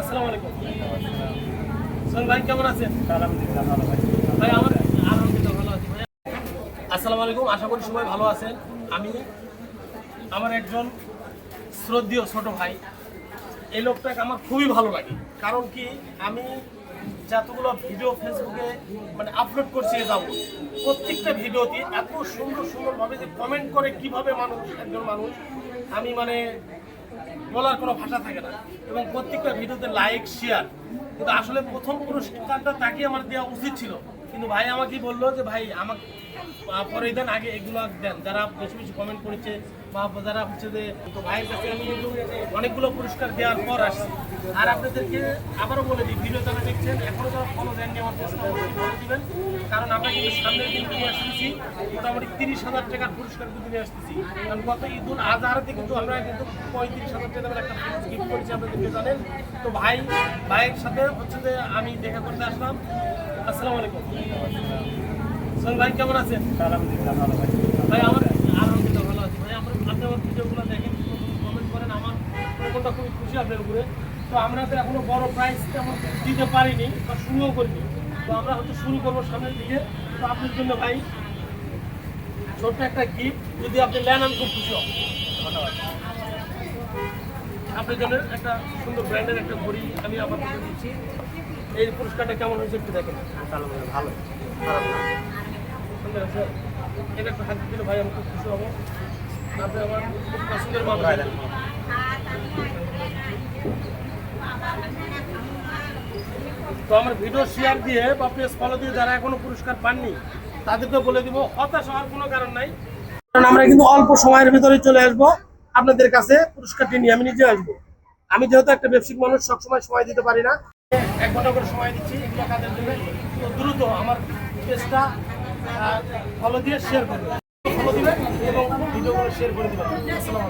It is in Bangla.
আসসালামু আলাইকুম। ভাই, কেমন আছেন? ভালো ভাই, আমার ভালো আছি। আশা করি সবাই ভালো আছেন। আমি আমার একজন শ্রদ্ধেয় ছোট ভাই। এই লোকটাকে আমার খুবই ভালো লাগে। কারণ কি, আমি যতগুলো ভিডিও ফেসবুকে মানে আপলোড করছি যাব প্রত্যেকটা ভিডিওতে এত সুন্দর সুন্দরভাবে যে কমেন্ট করে কীভাবে মানুষ, একজন মানুষ, আমি মানে বলার কোনো ভাষা থাকে না। এবং প্রত্যেকটা ভিডিওতে লাইক শেয়ার কিন্তু আসলে প্রথম পুরস্কারটা তাকে আমার দেওয়া উচিত ছিল। কিন্তু ভাই আমাকে বলল যে, ভাই, আমাকে পরে দেন আগে এগুলো দেন। যারা বেশি বেশি কমেন্ট করেছে বা যারা হচ্ছে যে ভাইয়ের কাছে আমি কিন্তু অনেকগুলো পুরস্কার দেওয়ার পর আসছি। আর আপনাদেরকে আবারও বলে দিই ভিডিও যারা দেখছেন এখনও যারা ফলো দেননি, আমার চেষ্টা দিবেন। কারণ আমরা কিন্তু সামনের দিন নিয়ে আসতেছি মোটামুটি তিরিশ হাজার টাকার পুরস্কার কিন্তু নিয়ে আসতেছি। কারণ গত ঈদ উল আজহারাতে কিন্তু আমরা কিন্তু পঁয়ত্রিশ হাজার টাকার একটা গিফট করেছি আপনাদেরকে জানেন। তো ভাই ভাইয়ের সাথে হচ্ছে যে আমি দেখা করতে আসলাম। আসসালামু আলাইকুম। সোহেল ভাই কেমন আছেন? আলহামদুলিল্লাহ ভালো ভাই ভাই আমার আলহামদুলিল্লাহ ভালো আছি। ভাই আমার আপনি আমার ভিডিওগুলো দেখেন কমেন্ট করেন আমার মনটা খুবই খুশি আপনার উপরে। তো আমরা তো এখনও বড় প্রাইস তেমন দিতে পারিনি বা শুরুও করিনি। তো আমরা হয়তো শুরু করব সামনের দিকে। তো আপনার জন্য ভাই ছোট্ট একটা গিফট যদি আপনি নেন আমি খুব খুশি হব। ধন্যবাদ। আপনার জন্য একটা সুন্দর ব্র্যান্ডের একটা ঘড়ি আমি আমার দিচ্ছি। এই পুরস্কারটা কেমন হয়েছে একটু দেখেন। আলহামদুলিল্লাহ ভালো। খারাপ না। সুন্দর আছে। এটা একটা হাত দিলে ভাই আমি খুব খুশি হব। আপনি আমার খুব পছন্দের মানুষ তো আমার ভিডিও শেয়ার দিয়ে বা পেজ ফলো দিয়ে যারা এখনও পুরস্কার পাননি, তাদেরকে বলে দিব, হতাশ হওয়ার কোনো কারণ নাই। কারণ আমরা কিন্তু অল্প সময়ের ভিতরে চলে আসব। আপনাদের কাছে পুরস্কারটি নিয়ে আমি নিজে আসব। আমি যেহেতু একটা ব্যবসায়িক মানুষ, সবসময় সময় দিতে পারি না। এক ঘণ্টা করে সময় দিচ্ছি, এগুলো কাজের জন্য। তো দ্রুত আমার পেজটা ফলো দিয়ে শেয়ার করবেন ফলো দিবেন এবং ভিডিওগুলো শেয়ার করে দেবেন। আসসালামু